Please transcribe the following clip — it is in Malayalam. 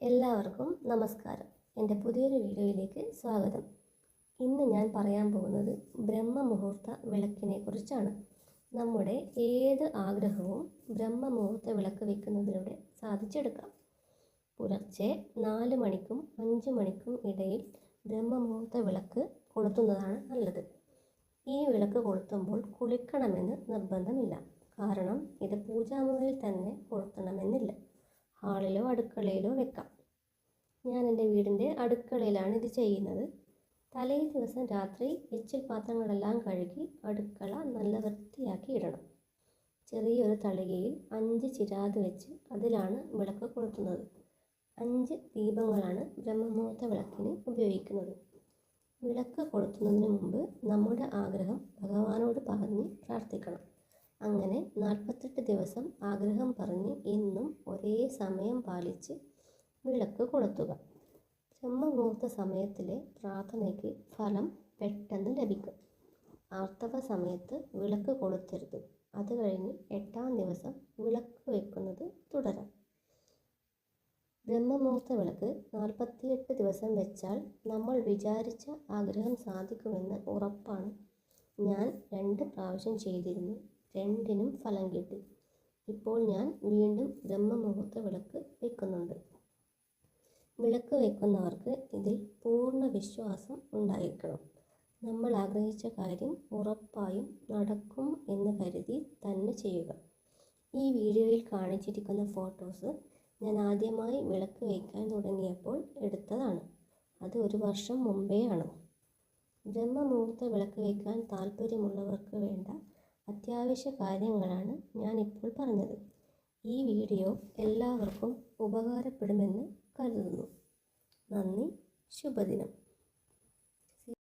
എല്ലാവർക്കും നമസ്കാരം. എന്റെ പുതിയൊരു വീഡിയോയിലേക്ക് സ്വാഗതം. ഇന്ന് ഞാൻ പറയാൻ പോകുന്നത് ബ്രഹ്മമുഹൂർത്ത വിളക്കിനെ കുറിച്ചാണ് നമ്മുടെ ഏത് ആഗ്രഹവും ബ്രഹ്മമുഹൂർത്ത വിളക്ക് വെക്കുന്നതിലൂടെ സാധിച്ചെടുക്കാം. പുലർച്ചെ നാല് മണിക്കും അഞ്ച് മണിക്കും ഇടയിൽ ബ്രഹ്മമുഹൂർത്ത വിളക്ക് കൊളുത്തുന്നതാണ് നല്ലത്. ഈ വിളക്ക് കൊളുത്തുമ്പോൾ കുളിക്കണമെന്ന് നിർബന്ധമില്ല. കാരണം ഇത് പൂജാമുറിയിൽ തന്നെ കൊളുത്തണമെന്നില്ല. ഹാളിലോ അടുക്കളയിലോ വെക്കാം. ഞാൻ എന്റെ വീടിന്റെ അടുക്കളയിലാണ് ഇത് ചെയ്യുന്നത്. തലേ ദിവസം രാത്രി എച്ചിൽ പാത്രങ്ങളെല്ലാം കഴുകി അടുക്കള നല്ല വൃത്തിയാക്കി ഇടണം. ചെറിയൊരു തളികയിൽ അഞ്ച് ചിരാത് വെച്ച് അതിലാണ് വിളക്ക് കൊളുത്തുന്നത്. അഞ്ച് ദീപങ്ങളാണ് ബ്രഹ്മമുഹൂർത്ത വിളക്കിന് ഉപയോഗിക്കുന്നത്. വിളക്ക് കൊളുത്തുന്നതിന് മുമ്പ് നമ്മുടെ ആഗ്രഹം ഭഗവാനോട് പറഞ്ഞ് പ്രാർത്ഥിക്കണം. അങ്ങനെ നാൽപ്പത്തെട്ട് ദിവസം ആഗ്രഹം പറഞ്ഞ് എന്നും ഒരേ സമയം പാലിച്ച് വിളക്ക് കൊളുത്തുക. ബ്രഹ്മമുഹൂർത്ത സമയത്തിലെ പ്രാർത്ഥനയ്ക്ക് ഫലം പെട്ടെന്ന് ലഭിക്കും. ആർത്തവ സമയത്ത് വിളക്ക് കൊളുത്തരുത്. അത് കഴിഞ്ഞ് എട്ടാം ദിവസം വിളക്ക് വെക്കുന്നത് തുടരാം. ബ്രഹ്മമുഹൂർത്ത വിളക്ക് നാൽപ്പത്തിയെട്ട് ദിവസം വെച്ചാൽ നമ്മൾ വിചാരിച്ച ആഗ്രഹം സാധിക്കുമെന്ന് ഉറപ്പാണ്. ഞാൻ രണ്ട് പ്രാവശ്യം ചെയ്തിരുന്നു. രണ്ടിനും ഫലം കിട്ടി. ഇപ്പോൾ ഞാൻ വീണ്ടും ബ്രഹ്മമുഹൂർത്ത വിളക്ക് വെക്കുന്നുണ്ട്. വിളക്ക് വെക്കുന്നവർക്ക് ഇതിൽ പൂർണ വിശ്വാസം ഉണ്ടായിരിക്കണം. നമ്മൾ ആഗ്രഹിച്ച കാര്യം ഉറപ്പായും നടക്കും എന്ന് കരുതി തന്നെ ചെയ്യുക. ഈ വീഡിയോയിൽ കാണിച്ചിരിക്കുന്ന ഫോട്ടോസ് ഞാൻ ആദ്യമായി വിളക്ക് വയ്ക്കാൻ തുടങ്ങിയപ്പോൾ എടുത്തതാണ്. അത് ഒരു വർഷം മുമ്പേ ആണ് ബ്രഹ്മമുഹൂർത്ത വിളക്ക് വയ്ക്കാൻ താല്പര്യമുള്ളവർക്ക് വേണ്ട അത്യാവശ്യ കാര്യങ്ങളാണ് ഞാനിപ്പോൾ പറഞ്ഞത്. ഈ വീഡിയോ എല്ലാവർക്കും ഉപകാരപ്പെടുമെന്ന് കരുതുന്നു. നന്ദി ശുഭദിനം.